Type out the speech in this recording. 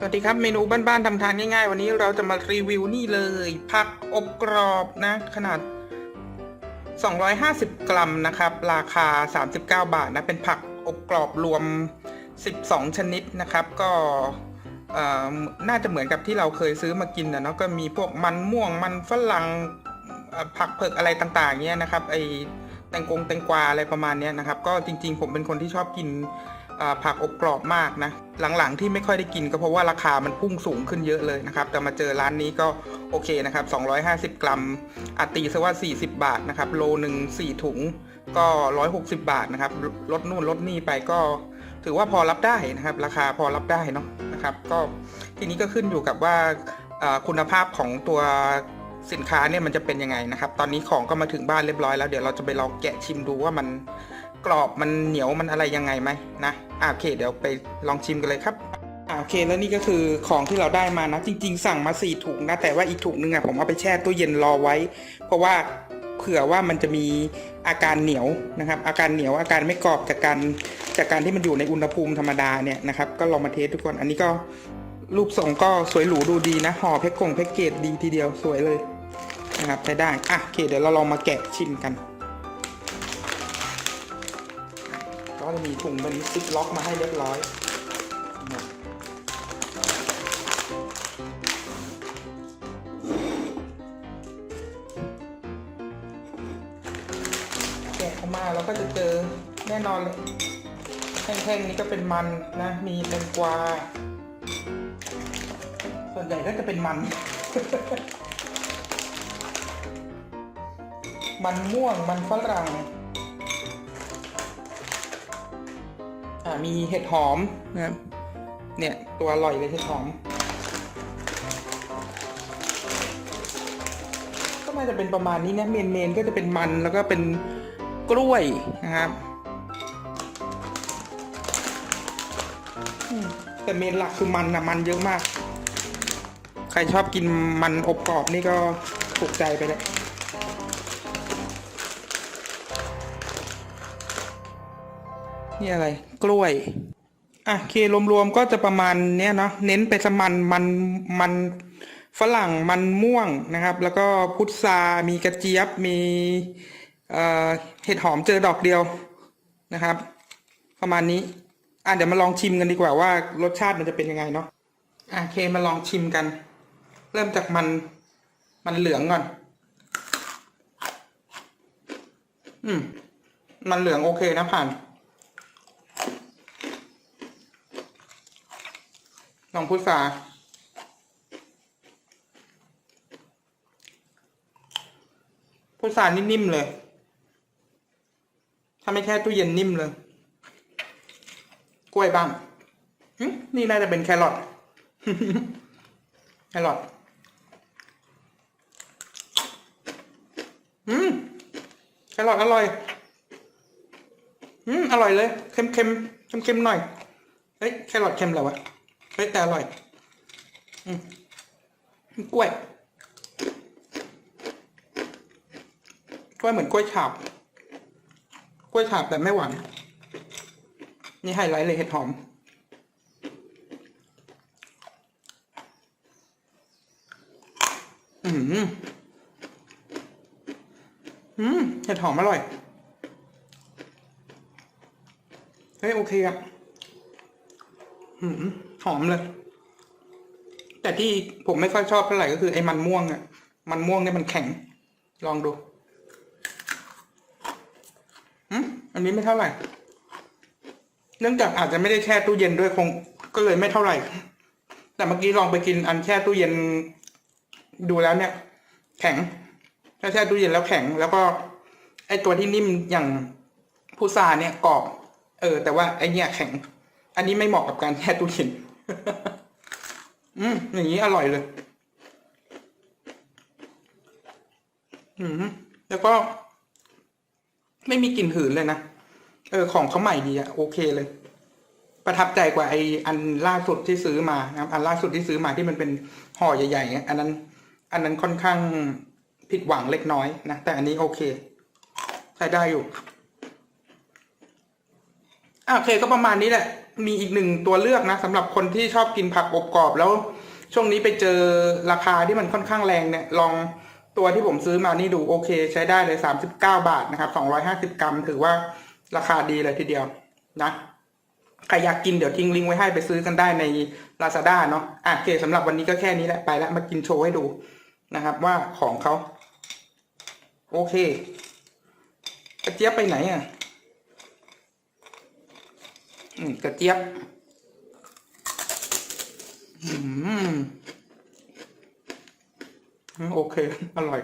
สวัสดีครับเมนูบ้านๆทำทานง่ายๆ วันนี้เราจะมารีวิวนี่เลย ผักอบกรอบนะขนาด 250 กรัมนะครับ ราคา 39 บาทนะ เป็นผักอบกรอบรวม 12 ชนิดนะครับ ก็น่าจะเหมือนกับที่เราเคยซื้อมากินนะเนาะก็มีพวกมันม่วงมันฝรั่งผักเผือกอะไรต่างๆเนี้ยนะครับไอแตงกงแตงกวาอะไรประมาณเนี้ยนะครับ ก็จริงๆ ผมเป็นคนที่ชอบกิน ผักอบกรอบมากนะ หลังๆที่ไม่ค่อยได้กินก็เพราะว่าราคามันพุ่งสูงขึ้นเยอะเลยนะครับ แต่มาเจอร้านนี้ก็โอเคนะครับ 250 กรัมอาตีซะว่า 40 บาทนะครับ โลหนึ่ง4ถุงก็ 160 บาทนะครับ ลดนู่นลดนี่ไปก็ถือว่าพอรับได้นะครับ ราคาพอรับได้เนาะนะครับ ก็ทีนี้ก็ขึ้นอยู่กับว่าคุณภาพของตัวสินค้าเนี่ยมันจะเป็นยังไงนะครับ ตอนนี้ของก็มาถึงบ้านเรียบร้อยแล้วเดี๋ยวเราจะไปลองแกะชิมดูว่ามัน กรอบมันเหนียวมันอะไรยังไงไหมนะอ่าโอเค เดี๋ยวไปลองชิมกันเลยครับอ่าโอเคแล้วนี่ก็คือของที่เราได้มานะ จริง ๆ สั่งมาสี่ถุงนะแต่ว่าอีกถุงนึงอะผมเอาไปแช่ตู้เย็นรอไว้ เพราะว่าเผื่อว่ามันจะมีอาการเหนียวนะครับ อาการเหนียวอาการไม่กรอบจากการจากการที่มันอยู่ในอุณหภูมิธรรมดาเนี่ยนะครับก็ลองมาเทสทุกคนอันนี้ก็รูปทรงก็สวยหรูดูดีนะห่อแพ็คกงแพ็กเกจดีทีเดียวสวยเลยนะครับใช้ได้อะโอเคเดี๋ยวเราลองมาแกะชิมกัน ก็จะมีถุงเป็นซิปล็อกมาให้เรียบร้อยแกะออกมาเราก็จะเจอแน่นอนเลยแท่งๆนี้ก็เป็นมันนะ มีแตงกวา ส่วนใหญ่ก็จะเป็นมัน มันม่วงมันฝรั่ง มีเห็ดหอมนะครับ เนี่ยตัวอร่อยเลยเห็ดหอม ก็น่าจะเป็นประมาณนี้นะเมนเมนก็จะเป็นมันแล้วก็เป็นกล้วยนะครับแต่เมนหลักคือมันนะมันเยอะมาก ใครชอบกินมันอบกรอบนี่ก็ถูกใจไปเลย นี่อะไร กล้วย อะโอเครวมๆก็จะประมาณเนี้ยเนาะเน้นไปสมันมันมันฝรั่งมันม่วงนะครับ แล้วก็พุทรามีกระเจี๊ยบมีเอ่อเห็ดหอมเจอดอกเดียวนะครับ ประมาณนี้ อะเดี๋ยวมาลองชิมกันดีกว่าว่ารสชาติมันจะเป็นยังไงเนาะอะโอเคมาลองชิมกัน เริ่มจากมันมันเหลืองก่อน อืม มันเหลืองโอเคนะผ่าน ลองพุทราพุทรานี่นิ่มเลย ถ้าไม่แช่ตู้เย็นนิ่มเลย กล้วยบ้างนี่น่าจะเป็นแครอท แครอท อืม แครอทอร่อย อืม อร่อยเลย เค็มเค็มเค็มเค็มหน่อยเฮ้ย แครอทเค็มแล้ววะ เฮ้ยแต่อร่อยอืมกล้วย กล้วยเหมือนกล้วยฉาบ กล้วยฉาบแต่ไม่หวาน นี่ไฮไลท์เลยเห็ดหอม อืมอืมเห็ดหอมอร่อย เฮ้ยโอเคครับหืม หอมเลย แต่ที่ผมไม่ค่อยชอบเท่าไหร่ก็คือไอ้มันม่วงอะมันม่วงเนี่ยมันแข็ง ลองดูอืมอันนี้ไม่เท่าไหร่ เนื่องจากอาจจะไม่ได้แช่ตู้เย็นด้วยคง ก็เลยไม่เท่าไหร่ แต่เมื่อกี้ลองไปกินอันแช่ตู้เย็น ดูแล้วเนี่ย แข็ง ถ้าแช่ตู้เย็นแล้วแข็ง แล้วก็ไอ้ตัวที่นิ่มอย่างพุทราเนี่ยกรอบ เออ แต่ว่าไอ้เนี่ยแข็ง อันนี้ไม่เหมาะกับการแช่ตู้เย็น อืมอย่างนี้อร่อยเลย อืมแล้วก็ ไม่มีกลิ่นหืนเลยนะ เออ ของเขาใหม่ดีอะโอเคเลย ประทับใจกว่าไออันล่าสุดที่ซื้อมานะครับอันล่าสุดที่ซื้อมาที่มันเป็นห่อใหญ่ๆเนี่ยอันนั้น อันนั้นค่อนข้างผิดหวังเล็กน้อยนะ แต่อันนี้โอเค ใช้ได้อยู่อะโอเคก็ประมาณนี้แหละ มีอีกหนึ่งตัวเลือกนะสำหรับคนที่ชอบกินผักอบกรอบแล้วช่วงนี้ไปเจอราคาที่มันค่อนข้างแรงเนี่ยลองตัวที่ผมซื้อมานี่ดูโอเค ใช้ได้เลย 39 บาทนะครับ 250 กรัม ถือว่าราคาดีเลยทีเดียวนะใครอยากกินเดี๋ยวทิ้งลิงก์ไว้ให้ไปซื้อกันได้ใน Lazada เนาะอะโอเคสำหรับวันนี้ก็แค่นี้แหละไปแล้วมากินโชว์ให้ดูนะครับ ว่าของเขาโอเคกระเจี๊ยบไปไหนอะ กระเจี๊ยบอืมโอเค อร่อย